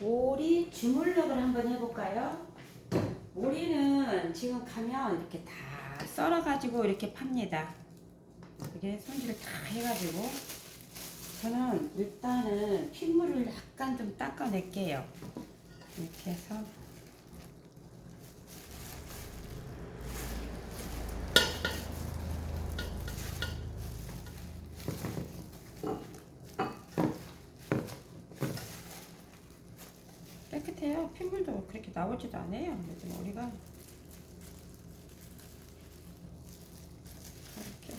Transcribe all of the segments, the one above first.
오리 주물럭을 한번 해볼까요? 오리는 지금 가면 이렇게 다 썰어가지고 이렇게 팝니다. 이게 손질을 다 해가지고 저는 일단은 핏물을 약간 좀 닦아낼게요. 이렇게 해서 해요. 핏물도 그렇게 나오지도 않아요. 요즘 우리가 이렇게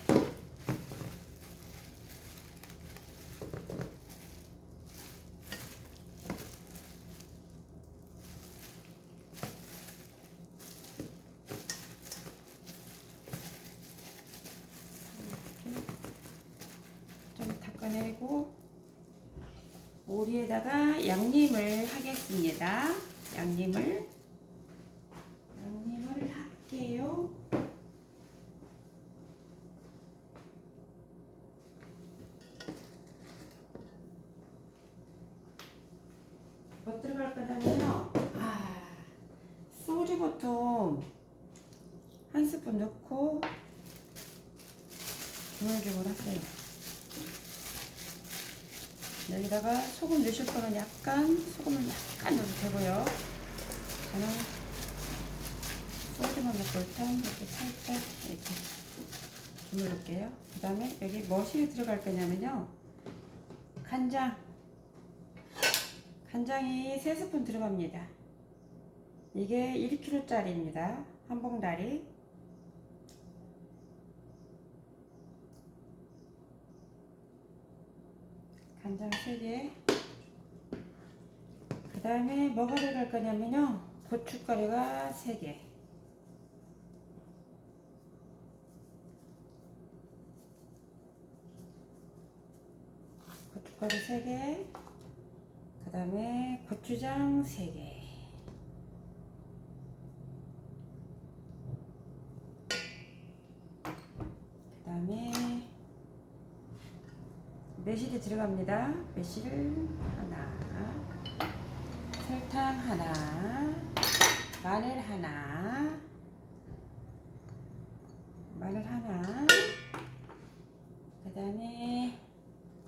좀 닦아내고 오리에다가 양념을 하겠습니다. 양념을 양념을 할게요. 뭐 들어갈 거냐면요. 아, 소주 보통 한 스푼 넣고 주물주물 하세요. 여기다가 소금 넣으실 거는 약간 소금을 약간 넣어도 되고요. 저는 소주만 넣고 일단 이렇게 살짝 이렇게 주물을게요. 그 다음에 여기 머시에 들어갈 거냐면요. 간장. 간장이 3스푼 들어갑니다. 이게 1kg짜리입니다. 한 봉다리. 간장 3개. 그 다음에 뭐가 들어갈 거냐면요. 고춧가루가 3개. 고춧가루 3개. 그 다음에 고추장 3개. 그 다음에 매실이 들어갑니다. 매실 하나, 설탕 하나, 마늘 하나, 마늘 하나, 그 다음에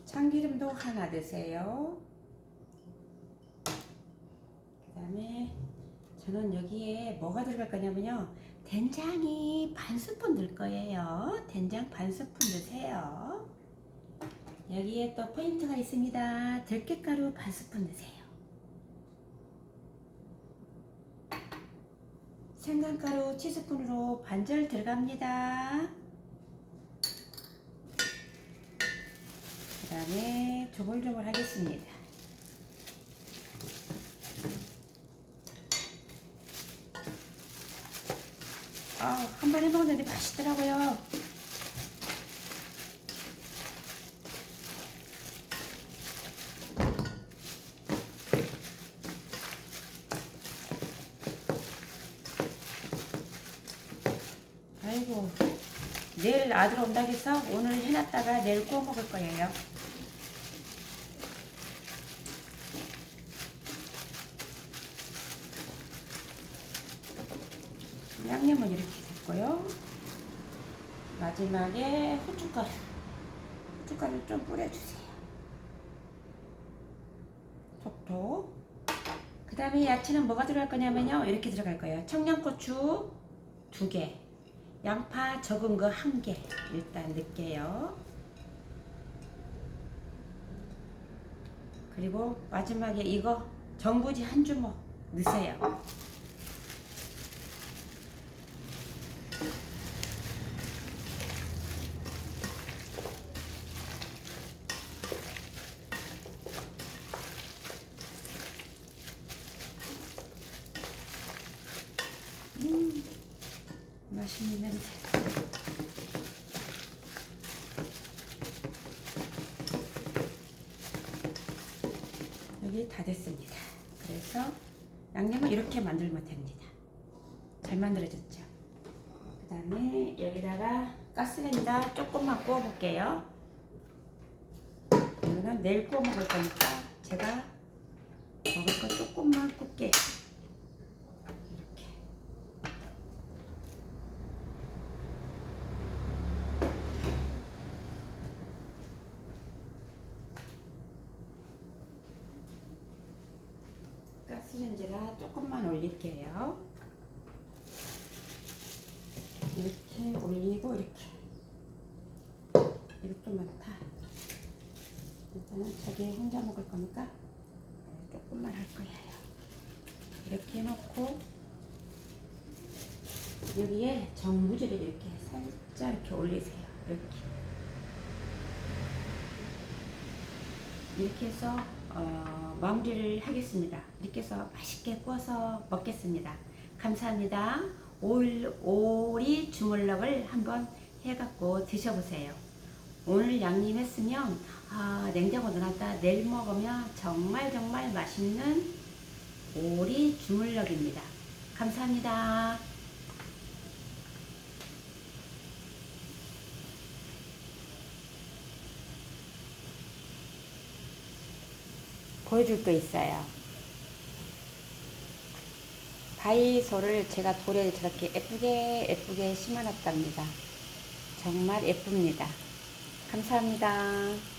참기름도 하나 넣으세요. 그 다음에 저는 여기에 뭐가 들어갈 거냐면요. 된장이 반 스푼 넣을 거예요. 된장 반 스푼 넣으세요. 여기에 또 포인트가 있습니다. 들깨가루 반 스푼 넣으세요. 생강가루 티스푼으로 반절 들어갑니다. 그 다음에 조물조물 하겠습니다. 아, 한 번 해먹었는데 맛있더라고요. 아이고 내일 아들 온다 해서 오늘 해놨다가 내일 구워 먹을 거예요. 양념은 이렇게 됐고요. 마지막에 후춧가루. 후춧가루 좀 뿌려주세요. 톡톡. 그 다음에 야채는 뭐가 들어갈 거냐면요. 이렇게 들어갈 거예요. 청양고추 두 개. 양파 적은 거 한 개 일단 넣을게요. 그리고 마지막에 이거 전부지 한 주먹 넣으세요. 음, 맛있는 냄새. 여기 다 됐습니다. 그래서 양념은 이렇게 만들면 됩니다. 잘 만들어졌죠? 그 다음에 여기다가 가스레인지다 조금만 구워 볼게요. 이거는 내일 구워 먹을 거니까 제가 먹을 거 조금만 굽게 이렇게 가스렌지라 조금만 올릴게요. 이렇게 올리고 이렇게 좀 많다. 일단은 자기 혼자 먹을 거니까 조금만 할 거예요. 이렇게 해놓고 여기에 전부지를 이렇게 살짝 이렇게 올리세요. 이렇게 이렇게 해서 어, 마무리를 하겠습니다. 해서 맛있게 구워서 먹겠습니다. 감사합니다. 올, 오리 주물럭을 한번 해갖고 드셔보세요. 오늘 양념했으면 아, 냉장고 넣어놨다 내일 먹으면 정말 정말 맛있는 오리 주물럭입니다. 감사합니다. 보여줄 거 있어요. 바이소를 제가 돌에 저렇게 예쁘게 예쁘게 심어놨답니다. 정말 예쁩니다. 감사합니다.